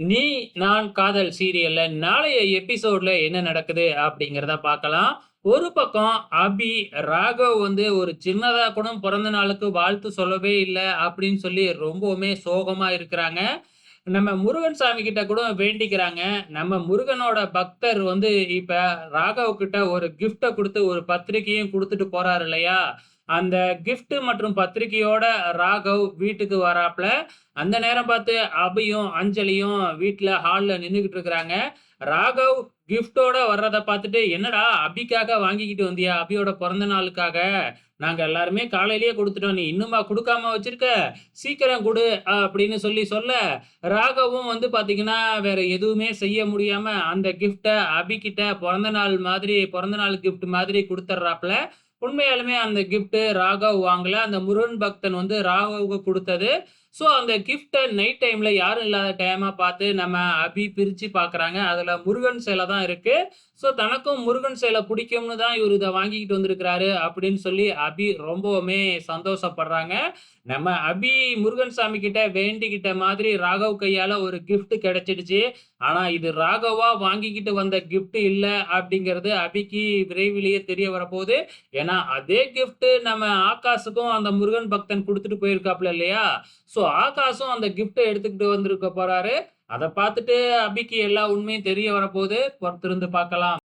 நீ நான் காதல் சீரியல்ல நாளைய எபிசோட்ல என்ன நடக்குது அப்படிங்கிறத பார்க்கலாம். ஒரு பக்கம் அபி, ராகவ் வந்து ஒரு சின்னதா கூட பிறந்த நாளுக்கு வாழ்த்து சொல்லவே இல்லை அப்படின்னு சொல்லி ரொம்பவுமே சோகமா இருக்கிறாங்க. நம்ம முருகன் சாமி கிட்ட கூட வேண்டிக்கிறாங்க. நம்ம முருகனோட பக்தர் வந்து இப்ப ராகவ் கிட்ட ஒரு கிஃப்ட்ட கொடுத்து ஒரு பத்திரிக்கையும் கொடுத்துட்டு போறாரு இல்லையா? அந்த கிஃப்ட் மற்றும் பத்திரிக்கையோட ராகவ் வீட்டுக்கு வராப்ல. அந்த நேரம் பார்த்து அபியும், அஞ்சலியும் வீட்டில் ஹாலில் நின்றுக்கிட்டு இருக்கிறாங்க. ராகவ் கிஃப்ட்டோட வர்றத பார்த்துட்டு, "என்னடா அபிக்காக வாங்கிக்கிட்டு வந்தியா? அபியோட பிறந்த நாளுக்காக? நாங்கள் எல்லாருமே காலையிலேயே கொடுத்துட்டோம் நீ இன்னுமா கொடுக்காம வச்சிருக்க? சீக்கிரம் கொடு அப்படின்னு சொல்லி சொல்ல, ராகவும் வந்து பார்த்தீங்கன்னா, வேற எதுவுமே செய்ய முடியாம அந்த கிஃப்டை அபிக்கிட்ட பிறந்த நாள் மாதிரி பிறந்த நாள் கிஃப்ட் மாதிரி கொடுத்துட்றாப்புல உண்மையாலுமே அந்த கிஃப்ட் ராகவ் வாங்கல. அந்த முருகன் பக்தன் வந்து ராகவுக்கு கொடுத்தது ஸோ அந்த கிஃப்ட்டை நைட் டைம்ல யாரும் இல்லாத டைமா பார்த்து நம்ம அபி பிரிச்சு பார்க்குறாங்க. அதுல முருகன் சேலை தான் இருக்கு. ஸோ தனக்கும் முருகன் சேலை பிடிக்கும்னு தான் இவர் இதை வாங்கிக்கிட்டு வந்திருக்கிறாரு அப்படின்னு சொல்லி அபி ரொம்பவுமே சந்தோஷப்படுறாங்க. நம்ம அபி முருகன் சாமி கிட்ட வேண்டிக்கிட்ட மாதிரி ராகவ் கையால ஒரு கிஃப்ட் கிடைச்சிடுச்சு. ஆனா இது ராகவா வாங்கிக்கிட்டு வந்த கிஃப்ட் இல்ல அப்படிங்கிறது அபிக்கு விரைவிலேயே தெரிய வரப்போகுது. ஏன்னா அதே கிஃப்ட் நம்ம ஆகாஷுக்கும் அந்த முருகன் பக்தன் கொடுத்துட்டு போயிருக்காப்ல இல்லையா? ஸோ ஆகாஷும் அந்த கிஃப்ட்டை எடுத்துக்கிட்டு வந்திருக்க போறாரு. அதை பார்த்துட்டு அபிக்கு எல்லா உண்மையும் தெரிய வரப்போகுது. பொறுத்திருந்து பார்க்கலாம்.